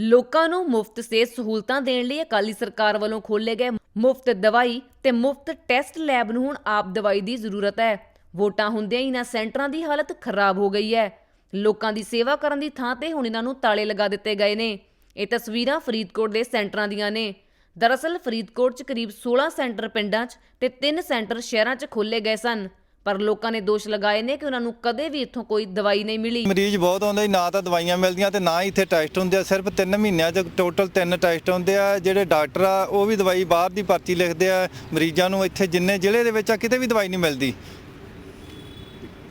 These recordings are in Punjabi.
ਲੋਕਾਂ ਨੂੰ ਮੁਫਤ ਸਿਹਤ ਸਹੂਲਤਾਂ ਦੇਣ ਲਈ ਅਕਾਲੀ ਸਰਕਾਰ ਵੱਲੋਂ ਖੋਲੇ ਗਏ ਮੁਫਤ ਦਵਾਈ ਤੇ ਮੁਫਤ ਟੈਸਟ ਲੈਬ ਨੂੰ ਹੁਣ ਆਪ ਦਵਾਈ ਦੀ ਜ਼ਰੂਰਤ ਹੈ। ਵੋਟਾਂ ਹੁੰਦਿਆਂ ਹੀ ਇਹਨਾਂ ਸੈਂਟਰਾਂ ਦੀ ਹਾਲਤ ਖਰਾਬ ਹੋ ਗਈ ਹੈ। ਲੋਕਾਂ ਦੀ ਸੇਵਾ ਕਰਨ ਦੀ ਥਾਂ ਤੇ ਹੁਣ ਇਹਨਾਂ ਨੂੰ ਤਾਲੇ ਲਗਾ ਦਿੱਤੇ ਗਏ ਨੇ। ਇਹ ਤਸਵੀਰਾਂ ਫਰੀਦਕੋਟ ਦੇ ਸੈਂਟਰਾਂ ਦੀਆਂ ਨੇ। ਦਰਅਸਲ ਫਰੀਦਕੋਟ 'ਚ ਕਰੀਬ 16 ਸੈਂਟਰ ਪਿੰਡਾਂ 'ਚ ਤੇ 3 ਸੈਂਟਰ ਸ਼ਹਿਰਾਂ 'ਚ ਖੋਲੇ ਗਏ ਸਨ। ਪਰ ਲੋਕਾਂ ਨੇ ਦੋਸ਼ ਲਗਾਏ ਨੇ ਕਿ ਉਹਨਾਂ ਨੂੰ ਕਦੇ ਵੀ ਇੱਥੋਂ ਕੋਈ ਦਵਾਈ ਨਹੀਂ ਮਿਲੀ। ਮਰੀਜ਼ ਬਹੁਤ ਆਉਂਦੇ ਜੀ, ਨਾ ਤਾਂ ਦਵਾਈਆਂ ਮਿਲਦੀਆਂ ਤੇ ਨਾ ਹੀ ਇੱਥੇ ਟੈਸਟ ਹੁੰਦੇ ਆ। ਸਿਰਫ 3 ਮਹੀਨਿਆਂ 'ਚ ਟੋਟਲ 3 ਟੈਸਟ ਹੁੰਦੇ ਆ। ਜਿਹੜੇ ਡਾਕਟਰ ਆ ਉਹ ਵੀ ਦਵਾਈ ਬਾਹਰ ਦੀ ਪਰਚੀ ਲਿਖਦੇ ਆ। ਮਰੀਜ਼ਾਂ ਨੂੰ ਇੱਥੇ ਜਿੰਨੇ ਜ਼ਿਲ੍ਹੇ ਦੇ ਵਿੱਚ ਆ ਕਿਤੇ ਵੀ ਦਵਾਈ ਨਹੀਂ ਮਿਲਦੀ।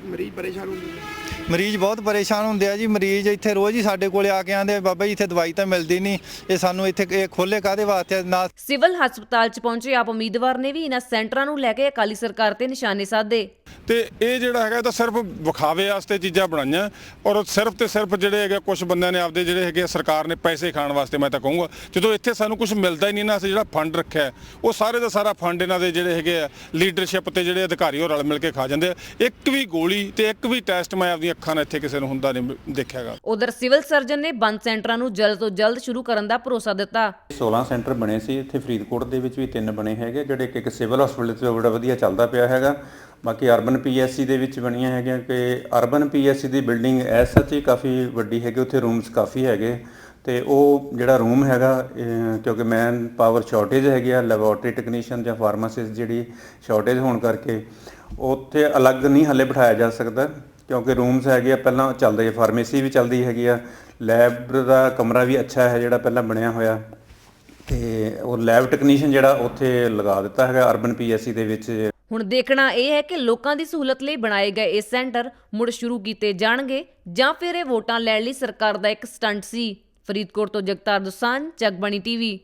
ਮਰੀਜ਼ ਪਰੇਸ਼ਾਨ ਹੁੰਦੇ ਨੇ ਮਰੀਜ਼ ਬਹੁਤ ਪਰੇਸ਼ਾਨ ਹੁੰਦੇ ਆ ਜੀ ਮਰੀਜ਼ ਇੱਥੇ ਰੋਜ਼ ਹੀ ਸਾਡੇ ਕੋਲੇ ਆ ਕੇ ਆਂਦੇ ਬਾਬਾ ਜੀ ਇੱਥੇ ਦਵਾਈ ਤਾਂ ਮਿਲਦੀ ਨਹੀਂ ਇਹ ਸਾਨੂੰ ਇੱਥੇ ਇਹ ਖੋਲੇ ਕਾਦੇ ਵਾਸਤੇ? ਨਾ ਸਿਵਲ ਹਸਪਤਾਲ 'ਚ ਪਹੁੰਚੇ ਆਪ ਉਮੀਦਵਾਰ ਨੇ ਵੀ ਇਹਨਾਂ ਸੈਂਟਰਾਂ ਨੂੰ ਲੈ ਕੇ ਅਕਾਲੀ ਸਰਕਾਰ ਤੇ ਨਿਸ਼ਾਨੇ ਸਾਧੇ ਤੇ ਇਹ ਜਿਹੜਾ ਹੈਗਾ ਇਹ ਤਾਂ ਸਿਰਫ ਵਿਖਾਵੇ ਵਾਸਤੇ ਚੀਜ਼ਾਂ ਬਣਾਈਆਂ ਔਰ ਸਿਰਫ ਤੇ ਸਿਰਫ ਜਿਹੜੇ ਹੈਗੇ ਕੁਝ ਬੰਦਿਆਂ ਨੇ ਆਪਦੇ ਜਿਹੜੇ ਹੈਗੇ ਸਰਕਾਰ ਨੇ ਪੈਸੇ ਖਾਣ ਵਾਸਤੇ ਮੈਂ ਤਾਂ ਕਹੂੰਗਾ ਜਦੋਂ ਇੱਥੇ ਸਾਨੂੰ ਕੁਝ ਮਿਲਦਾ ਹੀ ਨਹੀਂ ਨਾ ਅਸੀਂ ਜਿਹੜਾ ਫੰਡ ਰੱਖਿਆ ਉਹ ਸਾਰੇ ਦਾ ਸਾਰਾ ਫੰਡ ਇਹਨਾਂ ਦੇ ਜਿਹੜੇ ਹੈਗੇ ਆ ਲੀਡਰਸ਼ਿਪ ਤੇ ਜਿਹੜੇ ਅਧਿਕਾਰੀ ਉਹ ਰਲ ਮਿਲ ਕੇ ਖਾ ਜਾਂਦੇ ਆ ਇੱਕ ਵੀ ਗੋਲੀ ਤੇ ਇੱਕ ਵੀ ਟੈਸਟ ਮੈਂ ਆਪਦੀਆਂ ਅੱਖਾਂ ਨਾਲ ਇੱਥੇ ਕਿਸੇ ਨੂੰ ਹੁੰਦਾ ਨਹੀਂ ਦੇਖਿਆਗਾ। ਉਧਰ ਸਿਵਲ ਸਰਜਨ ਨੇ ਬੰਦ ਸੈਂਟਰਾਂ ਨੂੰ ਜਲਦ ਤੋਂ ਜਲਦ ਸ਼ੁਰੂ ਕਰਨ ਦਾ ਭਰੋਸਾ ਦਿੱਤਾ। 16 ਸੈਂਟਰ ਬਣੇ ਸੀ ਇੱਥੇ ਫਰੀਦਕੋਟ ਦੇ ਵਿੱਚ ਵੀ ਤਿੰਨ ਬਣੇ ਹੈਗੇ ਜਿਹੜੇ ਇੱਕ ਇੱਕ ਸਿਵਲ ਹਸਪੀਟਲ ਤੇ ਬੜਾ ਵਧੀਆ ਚੱਲਦਾ ਪਿਆ ਹੈਗਾ। ਬਾਕੀ ਅਰਬਨ ਪੀਐਸਸੀ ਦੇ ਵਿੱਚ ਬਣੀਆਂ ਹੈਗੀਆਂ ਕਿ ਅਰਬਨ ਪੀਐਸਸੀ ਦੀ ਬਿਲਡਿੰਗ ਐਸ ਸੱਚ ਹੀ ਕਾਫੀ ਵੱਡੀ ਹੈਗੀ ਉੱਥੇ ਰੂਮਸ ਕਾਫੀ ਹੈਗੇ। ਤੇ ਉਹ ਜਿਹੜਾ ਰੂਮ ਹੈਗਾ ਕਿਉਂਕਿ ਮੈਨ ਪਾਵਰ ਸ਼ਾਰਟੇਜ ਹੈਗੀ ਆ ਲੈਬੋਰਟਰੀ ਟੈਕਨੀਸ਼ੀਅਨ ਜਾਂ ਫਾਰਮਾਸਿਸਟ ਜਿਹੜੀ ਸ਼ਾਰਟੇਜ ਹੋਣ ਕਰਕੇ ਉੱਥੇ ਅਲੱਗ ਨਹੀਂ ਹੱਲੇ ਬਿਠਾਇਆ ਜਾ ਸਕਦਾ। ਕਿਉਂਕਿ ਰੂਮਸ ਹੈਗੇ ਆ, ਪਹਿਲਾਂ ਚੱਲਦੇ ਫਾਰਮੇਸੀ ਵੀ ਚੱਲਦੀ ਹੈਗੀ ਆ। ਲੈਬ ਦਾ ਕਮਰਾ ਵੀ ਅੱਛਾ ਹੈ ਜਿਹੜਾ ਪਹਿਲਾਂ ਬਣਿਆ ਹੋਇਆ। ਤੇ ਉਹ ਲੈਬ ਟੈਕਨੀਸ਼ੀਅਨ ਜਿਹੜਾ ਉੱਥੇ ਲਗਾ ਦਿੱਤਾ ਹੈਗਾ ਅਰਬਨ ਪੀਐਸਸੀ ਦੇ ਵਿੱਚ। ਹੁਣ ਦੇਖਣਾ ਇਹ ਹੈ ਕਿ ਲੋਕਾਂ ਦੀ ਸਹੂਲਤ ਲਈ ਬਣਾਏ ਗਏ ਇਹ ਸੈਂਟਰ ਮੁੜ ਸ਼ੁਰੂ ਕੀਤੇ ਜਾਣਗੇ ਜਾਂ ਫਿਰ ਇਹ ਵੋਟਾਂ ਲੈਣ ਲਈ ਸਰਕਾਰ ਦਾ ਇੱਕ ਸਟੰਟ ਸੀ। ਫਰੀਦਕੋਟ ਤੋਂ ਜਗਤਾਰ ਦੁਸਾਨ ਜਗਬਾਣੀ ਟੀਵੀ।